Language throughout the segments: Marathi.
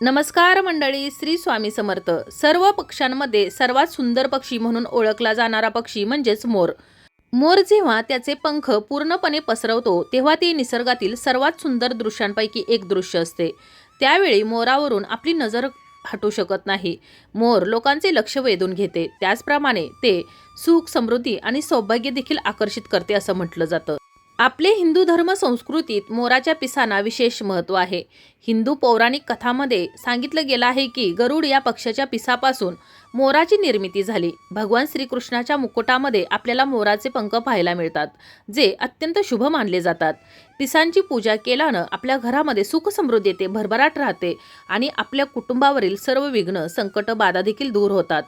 नमस्कार मंडळी श्री स्वामी समर्थ. सर्व पक्ष्यांमध्ये सर्वात सुंदर पक्षी म्हणून ओळखला जाणारा पक्षी म्हणजेच मोर. मोर जेव्हा त्याचे पंख पूर्णपणे पसरवतो तेव्हा ते निसर्गातील सर्वात सुंदर दृश्यांपैकी एक दृश्य असते. त्यावेळी मोरावरून आपली नजर हटू शकत नाही. मोर लोकांचे लक्ष वेधून घेते. त्याचप्रमाणे ते सुख समृद्धी आणि सौभाग्य देखील आकर्षित करते असं म्हटलं जातं. आपले हिंदू धर्म संस्कृतीत मोराच्या पिसांना विशेष महत्त्व आहे. हिंदू पौराणिक कथामध्ये सांगितलं गेलं आहे की गरुड या पक्षाच्या पिसापासून मोराची निर्मिती झाली. भगवान श्रीकृष्णाच्या मुकुटामध्ये आपल्याला मोराचे पंख पाहायला मिळतात जे अत्यंत शुभ मानले जातात. पिसांची पूजा केल्यानं आपल्या घरामध्ये सुख समृद्धी येते भरभराट राहते आणि आपल्या कुटुंबावरील सर्व विघ्न संकट बाधा देखील दूर होतात.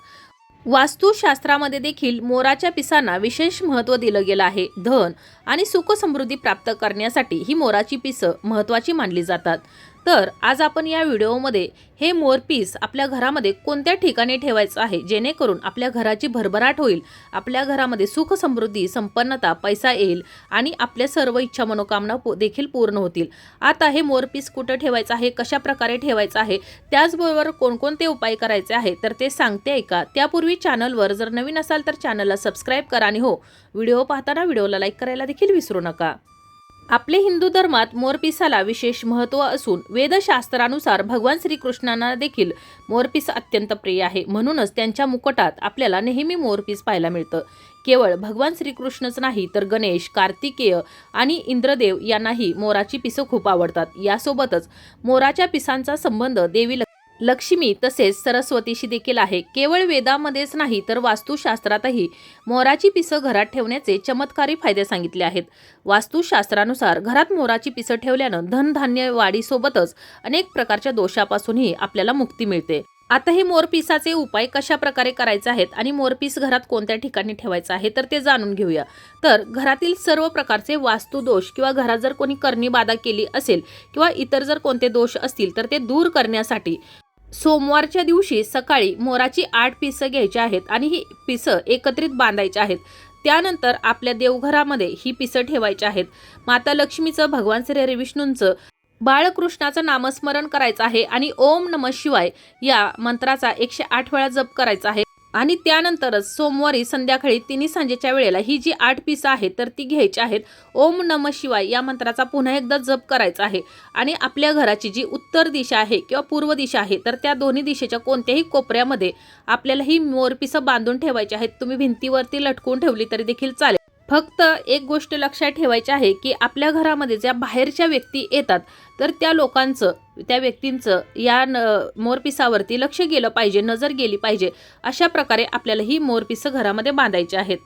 वास्तुशास्त्रामध्ये देखील मोराच्या पिसांना विशेष महत्त्व दिलं गेलं आहे. धन आणि सुख समृद्धी प्राप्त करण्यासाठी ही मोराची पिसं महत्त्वाची मानली जातात. तर आज आपण या व्हिडिओमध्ये हे मोरपीस आपल्या घरामध्ये कोणत्या ठिकाणी ठेवायचं आहे? जेणेकरून आपल्या घराची भरभराट होईल आपल्या घरामध्ये सुख समृद्धी संपन्नता पैसा येईल आणि आपल्या सर्व इच्छा मनोकामना पो देखील पूर्ण होतील. आता हे मोरपीस कुठं ठेवायचं आहे? कशा प्रकारे ठेवायचं आहे? त्याचबरोबर कोणकोणते उपाय करायचे आहे? तर ते सांगते ऐका. त्यापूर्वी चॅनलवर जर नवीन असाल तर चॅनलला सबस्क्राईब करा आणि हो व्हिडिओ पाहताना व्हिडिओला लाईक करायला देखील विसरू नका. आपले हिंदू धर्मात मोरपिसाला विशेष महत्त्व असून वेदशास्त्रानुसार भगवान श्रीकृष्णांना देखील मोरपीस अत्यंत प्रिय आहे. म्हणूनच त्यांच्या मुकुटात आपल्याला नेहमी मोरपीस पाहायला मिळतं. केवळ भगवान श्रीकृष्णच नाही तर गणेश कार्तिकेय आणि इंद्रदेव यांनाही मोराची पिसं खूप आवडतात. यासोबतच मोराच्या पिसांचा संबंध देवी लक्ष्मी तसेच सरस्वतीशी देखील आहे. केवळ वेदामध्येच नाही तर वास्तुशास्त्रातही मोराची पिसं घरात ठेवण्याचे चमत्कारी फायदे सांगितले आहेत. वास्तुशास्त्रानुसार घरात मोराची पिसं ठेवल्यानं धनधान्य वाढीसोबतच अनेक प्रकारच्या दोषापासूनही आपल्याला मुक्ती मिळते. आता हे मोरपिसाचे उपाय कशा प्रकारे करायचे आहेत आणि मोरपीस घरात कोणत्या ठिकाणी ठेवायचं आहे तर ते जाणून घेऊया. तर घरातील सर्व प्रकारचे वास्तुदोष किंवा घरात जर कोणी करणी बाधा केली असेल किंवा इतर जर कोणते दोष असतील तर ते दूर करण्यासाठी सोमवारच्या दिवशी सकाळी मोराची आठ पिसं घ्यायची आहेत आणि ही पिसं एकत्रित बांधायची आहेत. त्यानंतर आपल्या देवघरामध्ये ही पिसं ठेवायची आहेत. माता लक्ष्मीचं भगवान श्री विष्णूंचं बाळकृष्णाचं नामस्मरण करायचं आहे आणि ओम नम शिवाय या मंत्राचा एकशे आठ वेळा जप करायचा आहे. आणि त्यानंतरच सोमवारी संध्याकाळी तिन्ही सांजेच्या वेळेला ही जी आठ पिसं आहेत तर ती घ्यायची आहेत. ओम नम शिवाय या मंत्राचा पुन्हा एकदा जप करायचा आहे. आणि आपल्या घराची जी उत्तर दिशा आहे किंवा पूर्व दिशा आहे तर त्या दोन्ही दिशेच्या कोणत्याही कोपऱ्यामध्ये आपल्याला ही मोरपिसं बांधून ठेवायची आहेत. तुम्ही भिंतीवरती लटकून ठेवली तरी देखील चालेल. फक्त एक गोष्ट लक्षात ठेवायची आहे की आपल्या घरामध्ये ज्या बाहेरच्या व्यक्ती येतात तर त्या लोकांचं त्या व्यक्तींचं या न मोरपिसावरती लक्ष गेलं पाहिजे नजर गेली पाहिजे अशा प्रकारे आपल्याला ही मोरपिसं घरामध्ये बांधायची आहेत.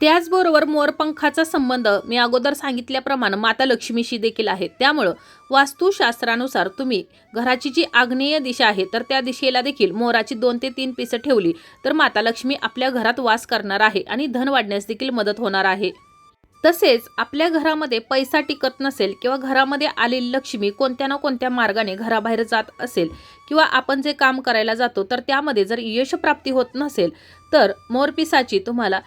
त्याचबरोबर मोरपंखाचा संबंध मी अगोदर सांगितल्याप्रमाणे माता लक्ष्मीशी देखील आहे. त्यामुळं वास्तुशास्त्रानुसार तुम्ही घराची जी आग्नेय दिशा आहे तर त्या दिशेला देखील मोराची दोन ते तीन पिसं ठेवली तर माता लक्ष्मी आपल्या घरात वास करणार आहे आणि धन वाढण्यास देखील मदत होणार आहे. तसेच आपल्या घरामध्ये पैसा टिकत नसेल किंवा घरामध्ये आलेली लक्ष्मी कोणत्या ना कोणत्या मार्गाने घराबाहेर जात असेल किंवा आपण जे काम करायला जातो तर त्यामध्ये जर यशप्राप्ती होत नसेल तर मोरपिसाची तुम्हाला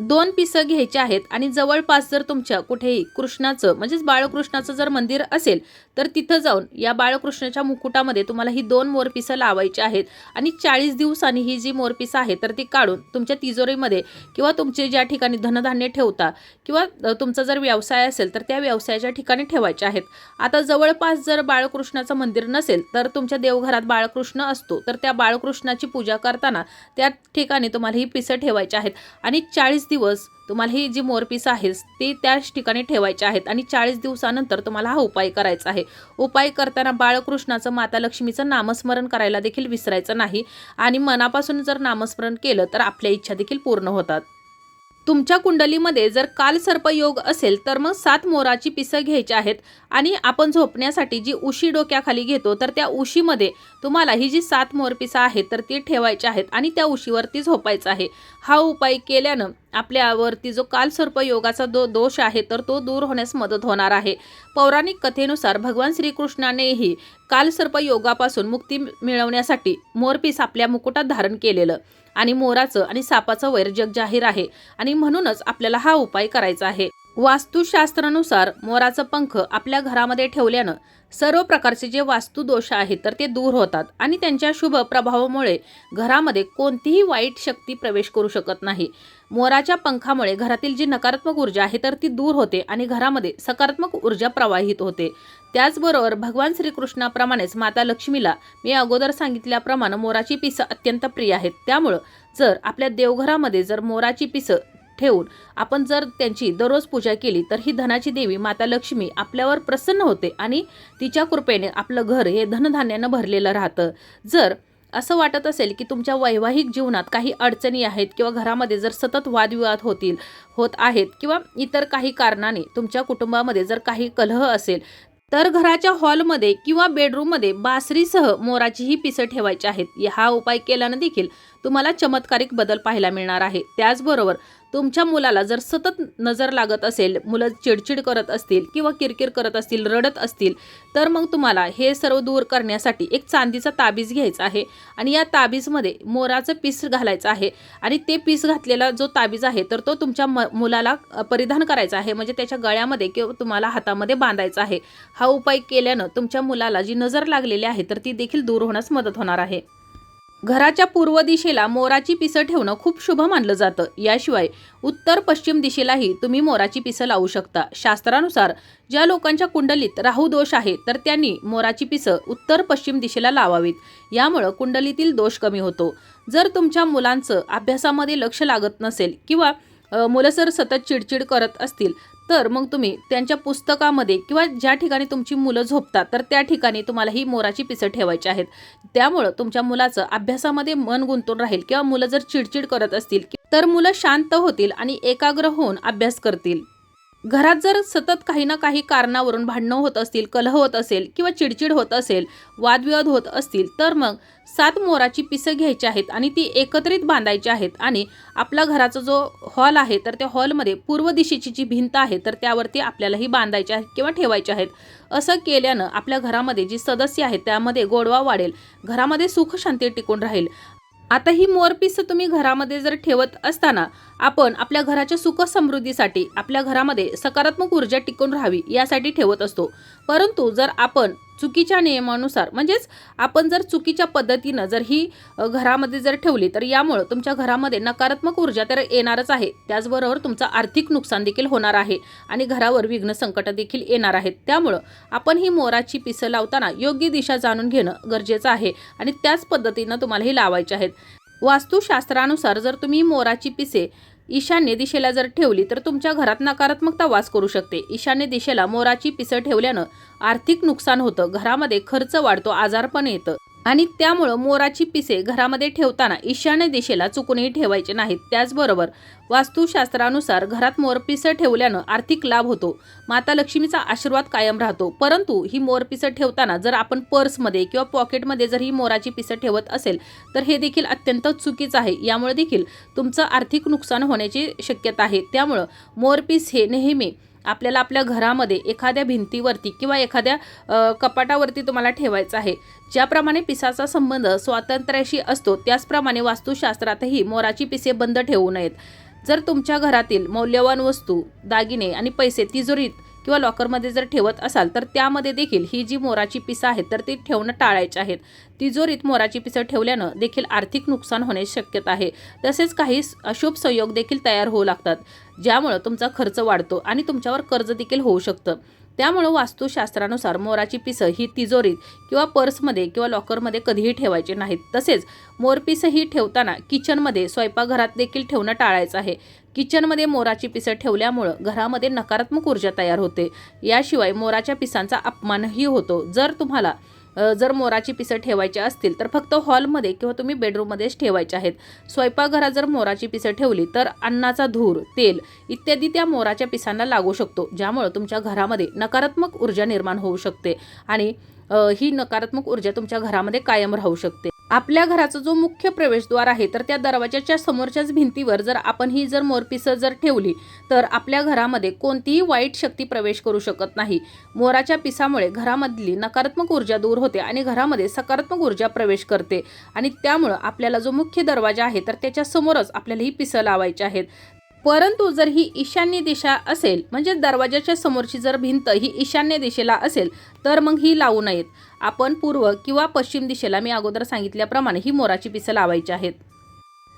दोन पिसं घ्यायचे आहेत आणि जवळपास जर तुमच्या कुठेही कृष्णाचं म्हणजेच बाळकृष्णाचं जर मंदिर असेल तर तिथं जाऊन या बाळकृष्णाच्या मुकुटामध्ये तुम्हाला ही दोन मोरपिसं लावायची आहेत. आणि चाळीस दिवसांनी ही जी मोरपिसं आहे तर ती काढून तुमच्या तिजोरीमध्ये किंवा तुमचे ज्या ठिकाणी धनधान्य ठेवता किंवा तुमचा जर व्यवसाय असेल तर त्या व्यवसायाच्या ठिकाणी ठेवायचे आहेत. आता जवळपास जर बाळकृष्णाचं मंदिर नसेल तर तुमच्या देवघरात बाळकृष्ण असतो तर त्या बाळकृष्णाची पूजा करताना त्या ठिकाणी तुम्हाला ही पिसं ठेवायची आहेत. आणि चाळीस दिवस तुम्हाला ही जी मोरपीस आहेस ती त्याच ठिकाणी ठेवायचे आहेत आणि चाळीस दिवसानंतर तुम्हाला हा उपाय करायचा आहे. उपाय करताना बाळकृष्णाचं माता लक्ष्मीचं नामस्मरण करायला देखील विसरायचं नाही आणि मनापासून जर नामस्मरण केलं तर आपल्या इच्छा देखील पूर्ण होतात. तुमच्या कुंडलीमध्ये जर काल सर्पयोग असेल तर मग सात मोराची पिसं घ्यायची आहेत आणि आपण झोपण्यासाठी जी उशी डोक्याखाली घेतो तर त्या उशीमध्ये तुम्हाला ही जी सात मोरपिसं आहेत तर ती ठेवायची आहेत आणि त्या उशीवरती झोपायचं आहे. हा उपाय केल्यानं आपल्यावरती जो काल सर्पयोगाचा दो दोष आहे तर तो दूर होण्यास मदत होणार आहे. पौराणिक कथेनुसार भगवान श्रीकृष्णानेही काल सर्पयोगापासून मुक्ती मिळवण्यासाठी मोरपीस आपल्या मुकुटात धारण केलेलं. आणि मोराचं आणि सापाचं वैर जग जाहीर आहे. आणि म्हणूनच आपल्याला हा उपाय करायचा आहे. वास्तुशास्त्रानुसार मोराचं पंख आपल्या घरामध्ये ठेवल्यानं सर्व प्रकारचे जे वास्तुदोष आहेत तर ते दूर होतात आणि त्यांच्या शुभ प्रभावामुळे घरामध्ये कोणतीही वाईट शक्ती प्रवेश करू शकत नाही. मोराच्या पंखामुळे घरातील जी नकारात्मक ऊर्जा आहे तर ती दूर होते आणि घरामध्ये सकारात्मक ऊर्जा प्रवाहित होते. त्याचबरोबर भगवान श्रीकृष्णाप्रमाणेच माता लक्ष्मीला मी अगोदर सांगितल्याप्रमाणे मोराची पिसं अत्यंत प्रिय आहेत. त्यामुळं जर आपल्या देवघरामध्ये जर मोराची पिसं ठेवून आपण जर त्यांची दररोज पूजा केली तर ही धनाची देवी माता लक्ष्मी आपल्यावर प्रसन्न होते आणि तिच्या कृपेने आपलं घर हे धनधान्यानं भरलेलं राहतं. जर असं वाटत असेल की तुमच्या वैवाहिक जीवनात काही अडचणी आहेत किंवा घरामध्ये जर सतत वादविवाद होतील होत आहेत किंवा इतर काही कारणाने तुमच्या कुटुंबामध्ये जर काही कलह असेल तर घराच्या हॉलमध्ये किंवा बेडरूममध्ये बासरीसह मोराचीही पिसं ठेवायची आहेत. हा उपाय केल्यानं देखील तुम्हाला चमत्कारिक बदल पाहायला मिळणार आहे. त्याचबरोबर तुमच्या मुलाला जर सतत नजर लागत असेल मुलं चिडचिड करत असतील किंवा किरकिर करत असतील रडत असतील तर मग तुम्हाला हे सर्व दूर करण्यासाठी एक चांदीचा ताबीज घ्यायचा आहे आणि या ताबीजमध्ये मोराचं पीस घालायचं आहे आणि ते पीस घातलेला जो ताबीज आहे तर तो तुमच्या म मुलाला परिधान करायचा आहे. म्हणजे त्याच्या गळ्यामध्ये किंवा तुम्हाला हातामध्ये बांधायचा आहे. हा उपाय केल्यानं तुमच्या मुलाला जी नजर लागलेली आहे तर ती देखील दूर होण्यास मदत होणार आहे. घराच्या पूर्व दिशेला मोराची पिसं ठेवणं खूप शुभ मानलं जातं. याशिवाय उत्तर पश्चिम दिशेलाही तुम्ही मोराची पिसं लावू शकता. शास्त्रानुसार ज्या लोकांच्या कुंडलीत राहू दोष आहे तर त्यांनी मोराची पिसं उत्तर पश्चिम दिशेला लावावीत. यामुळं कुंडलीतील दोष कमी होतो. जर तुमच्या मुलांचं अभ्यासामध्ये लक्ष लागत नसेल किंवा मुलं जर सतत चिडचिड करत असतील तर मग तुम्ही त्यांच्या पुस्तकामध्ये किंवा ज्या ठिकाणी तुमची मुलं झोपतात तर त्या ठिकाणी तुम्हाला ही मोराची पिसं ठेवायची आहेत. त्यामुळं तुमच्या मुलाचं अभ्यासामध्ये मन गुंतून राहील किंवा मुलं जर चिडचिड करत असतील तर मुलं शांत होतील आणि एकाग्र होऊन अभ्यास करतील. घरात जर सतत काही ना काही कारणावरून भांडणं होत असतील कलह होत असेल किंवा चिडचिड होत असेल वादविवाद होत असतील तर मग सात मोराची पिसं घ्यायची आहेत आणि ती एकत्रित बांधायची आहेत आणि आपला घराचा जो हॉल आहे तर त्या हॉलमध्ये पूर्व दिशेची जी भिंत आहे तर त्यावरती आपल्याला ही बांधायची आहेत किंवा ठेवायची आहेत. असं केल्यानं आपल्या घरामध्ये जी सदस्य आहेत त्यामध्ये गोडवा वाढेल घरामध्ये सुख शांती टिकून राहील. आता ही मोरपिसं तुम्ही घरामध्ये जर ठेवत असताना आपण आपल्या घराच्या सुख समृद्धीसाठी आपल्या घरामध्ये सकारात्मक ऊर्जा टिकून राहावी यासाठी ठेवत असतो. परंतु जर आपण चुकीच्या नियमानुसार म्हणजेच आपण जर चुकीच्या पद्धतीनं जर ही घरामध्ये जर ठेवली तर यामुळं तुमच्या घरामध्ये नकारात्मक ऊर्जा तर येणारच आहे. त्याचबरोबर तुमचं आर्थिक नुकसान देखील होणार आहे आणि घरावर विघ्न संकट देखील येणार आहेत. त्यामुळं आपण ही मोराची पिसं लावताना योग्य दिशा जाणून घेणं गरजेचं आहे आणि त्याच पद्धतीनं तुम्हाला ही लावायची आहेत. वास्तुशास्त्रानुसार जर तुम्ही मोराची पिसे ईशान्य दिशेला जर ठेवली तर तुमच्या घरात नकारात्मकता वास करू शकते. ईशान्य दिशेला मोराची पिसं ठेवल्यानं आर्थिक नुकसान होतं. घरामध्ये खर्च वाढतो आजारपण येतं. आणि त्यामुळं मोराची पिसे घरामध्ये ठेवताना ईशान्य दिशेला चुकूनही ठेवायचे नाहीत. त्याचबरोबर वास्तुशास्त्रानुसार घरात मोरपिसं ठेवल्यानं आर्थिक लाभ होतो. माता लक्ष्मीचा आशीर्वाद कायम राहतो. परंतु ही मोरपिसं ठेवताना जर आपण पर्समध्ये किंवा पॉकेटमध्ये जर ही मोराची पिसं ठेवत असेल तर हे देखील अत्यंत चुकीचं आहे. यामुळे देखील तुमचं आर्थिक नुकसान होण्याची शक्यता आहे. त्यामुळं मोरपीस हे नेहमी आपल्याला आपल्या घरामध्ये एखाद्या भिंतीवरती किंवा एखाद्या कपाटावरती तुम्हाला ठेवायचं आहे. ज्याप्रमाणे पिसाचा संबंध स्वातंत्र्याशी असतो त्याचप्रमाणे वास्तुशास्त्रातही मोराची पिसे बंद ठेवू नयेत. जर तुमच्या घरातील मौल्यवान वस्तू दागिने आणि पैसे तिजोरीत किंवा लॉकरमध्ये जर ठेवत असाल तर त्यामध्ये देखील ही जी मोराची पिसं आहेत तर ती ठेवणं टाळायची आहेत. तिजोरीत मोराची पिसं ठेवल्यानं देखील आर्थिक नुकसान होण्याची शक्यता आहे. तसेच काही अशुभ संयोग देखील तयार होऊ लागतात ज्यामुळं तुमचा खर्च वाढतो आणि तुमच्यावर कर्ज देखील होऊ शकतं. त्यामुळं वास्तुशास्त्रानुसार मोराची पिसं ही तिजोरीत किंवा पर्समध्ये किंवा लॉकरमध्ये कधीही ठेवायची नाहीत. तसेच मोरपिसं ही ठेवताना किचनमध्ये स्वयंपाकघरात देखील ठेवणं टाळायचं आहे. किचनमध्ये मोराची पिसं ठेवल्यामुळं घरामध्ये नकारात्मक ऊर्जा तयार होते. याशिवाय मोराच्या पिसांचा अपमानही होतो. जर तुम्हाला जर मोराची पिसं ठेवायची असतील तर फक्त हॉलमध्ये किंवा तुम्ही बेडरूममध्येच ठेवायचे आहेत. स्वयंपाकघरात जर मोराची पिसं ठेवली तर अन्नाचा धूर तेल इत्यादी त्या मोराच्या पिसांना लागू शकतो ज्यामुळं तुमच्या घरामध्ये नकारात्मक ऊर्जा निर्माण होऊ शकते आणि ही नकारात्मक ऊर्जा तुमच्या घरामध्ये कायम राहू शकते. आपल्या घराचा जो मुख्य प्रवेशद्वार आहे तर त्या दरवाजाच्या समोरच्याच भिंतीवर जर आपण ही जर मोरपिसं जर ठेवली तर आपल्या घरामध्ये कोणतीही वाईट शक्ती प्रवेश करू शकत नाही. मोराच्या पिसामुळे घरामधली नकारात्मक ऊर्जा दूर होते आणि घरामध्ये सकारात्मक ऊर्जा प्रवेश करते. आणि त्यामुळं आपल्याला जो मुख्य दरवाजा आहे तर त्याच्या समोरच आपल्याला ही पिसं लावायची आहेत. परंतु जर ही ईशान्य दिशा असेल म्हणजे दरवाजाच्या समोरची जर भिंत ही ईशान्य दिशेला असेल तर मग ही लावू नयेत. आपण पूर्व किंवा पश्चिम दिशेला मी अगोदर सांगितल्याप्रमाणे ही मोराची पिसं लावायची आहेत.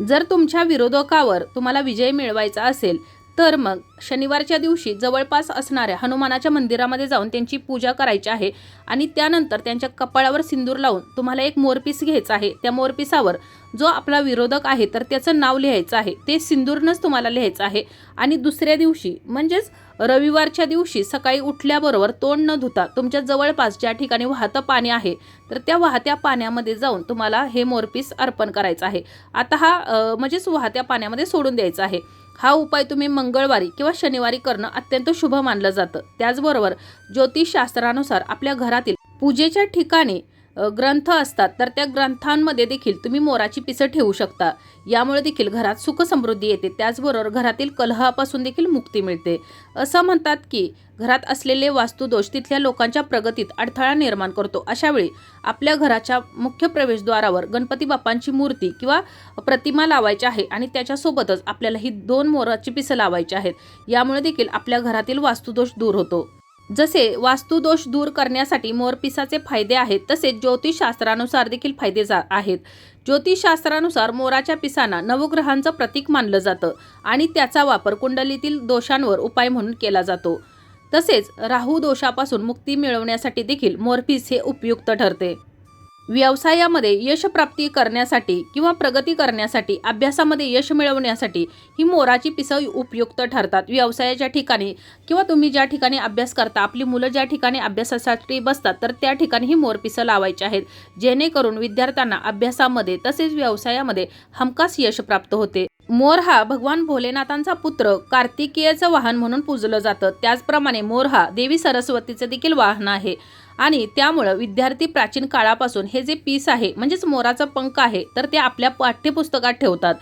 जर तुमच्या विरोधकावर तुम्हाला विजय मिळवायचा असेल तर मग शनिवारच्या दिवशी जवळपास असणाऱ्या हनुमानाच्या मंदिरामध्ये जाऊन त्यांची पूजा करायची आहे आणि त्यानंतर त्यांच्या कपाळावर सिंदूर लावून तुम्हाला एक मोरपीस घ्यायचा आहे. त्या मोरपिसावर जो आपला विरोधक आहे तर त्याचं नाव लिहायचं आहे. ते सिंदूरनंच तुम्हाला लिहायचं आहे. आणि दुसऱ्या दिवशी म्हणजेच रविवारच्या दिवशी सकाळी उठल्याबरोबर तोंड न धुता तुमच्या जवळपास ज्या ठिकाणी वाहतं पाणी आहे तर त्या वाहत्या पाण्यामध्ये जाऊन तुम्हाला हे मोरपीस अर्पण करायचं आहे. आता हा म्हणजेच वाहत्या पाण्यामध्ये सोडून द्यायचा आहे. हा उपाय तुम्ही मंगळवारी किंवा शनिवारी करणं अत्यंत शुभ मानलं जातं. त्याचबरोबर ज्योतिषशास्त्रानुसार आपल्या घरातील पूजेच्या ठिकाणी ग्रंथ असतात तर त्या ग्रंथांमध्ये देखील तुम्ही मोराची पिसं ठेवू शकता. यामुळे देखील घरात सुख समृद्धी येते. त्याचबरोबर घरातील कलहापासून देखील मुक्ती मिळते. असं म्हणतात की घरात असलेले वास्तुदोष तिथल्या लोकांच्या प्रगतीत अडथळा निर्माण करतो. अशावेळी आपल्या घराच्या मुख्य प्रवेशद्वारावर गणपती बाप्पांची मूर्ती किंवा प्रतिमा लावायची आहे आणि त्याच्यासोबतच आपल्याला ही दोन मोराची पिसं लावायची आहेत. यामुळे देखील आपल्या घरातील वास्तुदोष दूर होतो. जसे वास्तुदोष दूर करण्यासाठी मोरपिसाचे फायदे आहेत तसेच ज्योतिषशास्त्रानुसार देखील फायदे जा आहेत. ज्योतिषशास्त्रानुसार मोराच्या पिसांना नवग्रहांचं प्रतीक मानलं जातं आणि त्याचा वापर कुंडलीतील दोषांवर उपाय म्हणून केला जातो. तसेच राहू दोषापासून मुक्ती मिळवण्यासाठी देखील मोरपीस हे उपयुक्त ठरते. व्यवसायामध्ये यशप्राप्ती करण्यासाठी किंवा प्रगती करण्यासाठी अभ्यासामध्ये यश मिळवण्यासाठी ही मोराची पिसं उपयुक्त ठरतात. व्यवसायाच्या ठिकाणी किंवा तुम्ही ज्या ठिकाणी अभ्यास करता आपली मुलं ज्या ठिकाणी अभ्यासासाठी बसतात तर त्या ठिकाणी ही मोरपिसं लावायची आहेत. जेणेकरून विद्यार्थ्यांना अभ्यासामध्ये तसेच व्यवसायामध्ये हमखास यश प्राप्त होते. मोर हा भगवान भोलेनाथांचा पुत्र कार्तिकेयचं वाहन म्हणून पूजलं जातं. त्याचप्रमाणे मोर हा देवी सरस्वतीचं देखील वाहन आहे. आणि त्यामुळं विद्यार्थी प्राचीन काळापासून हे जे पीस आहे म्हणजेच मोराचं पंख आहे तर ते आपल्या पाठ्यपुस्तकात ठेवतात.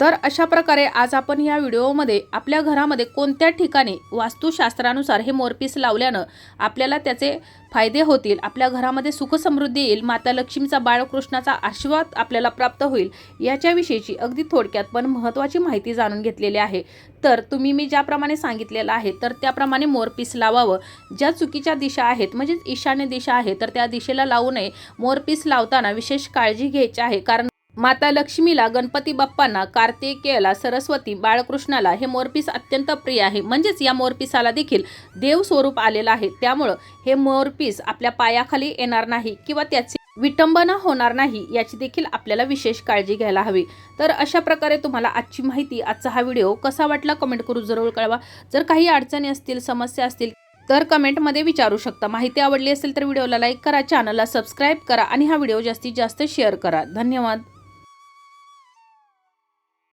तर अशा प्रकारे आज आपण या व्हिडिओमध्ये आपल्या घरामध्ये कोणत्या ठिकाणी वास्तुशास्त्रानुसार हे मोरपीस लावल्यानं आपल्याला त्याचे फायदे होतील आपल्या घरामध्ये सुखसमृद्धी येईल माता लक्ष्मीचा बाळकृष्णाचा आशीर्वाद आपल्याला प्राप्त होईल याच्याविषयीची अगदी थोडक्यात पण महत्त्वाची माहिती जाणून घेतलेली आहे. तर तुम्ही मी ज्याप्रमाणे सांगितलेलं आहे तर त्याप्रमाणे मोरपीस लावावं. ज्या चुकीच्या दिशा आहेत म्हणजेच ईशान्य दिशा आहे तर त्या दिशेला लावू नये. मोरपीस लावताना विशेष काळजी घ्यायची आहे कारण माता लक्ष्मीला गणपती बाप्पांना कार्तिकेयला सरस्वती बाळकृष्णाला हे मोरपीस अत्यंत प्रिय आहे. म्हणजेच या मोरपिसाला देखील देव स्वरूप आलेलं आहे. त्यामुळं हे मोरपीस आपल्या पायाखाली येणार नाही किंवा त्याची विटंबना होणार नाही याची देखील आपल्याला विशेष काळजी घ्यायला हवी. तर अशा प्रकारे तुम्हाला आजची माहिती आजचा हा व्हिडिओ कसा वाटला कमेंट करू जरूर कळवा. जर काही अडचणी असतील समस्या असतील तर कमेंटमध्ये विचारू शकता. माहिती आवडली असेल तर व्हिडिओला लाईक करा चॅनलला सबस्क्राईब करा आणि हा व्हिडिओ जास्तीत जास्त शेअर करा. धन्यवाद.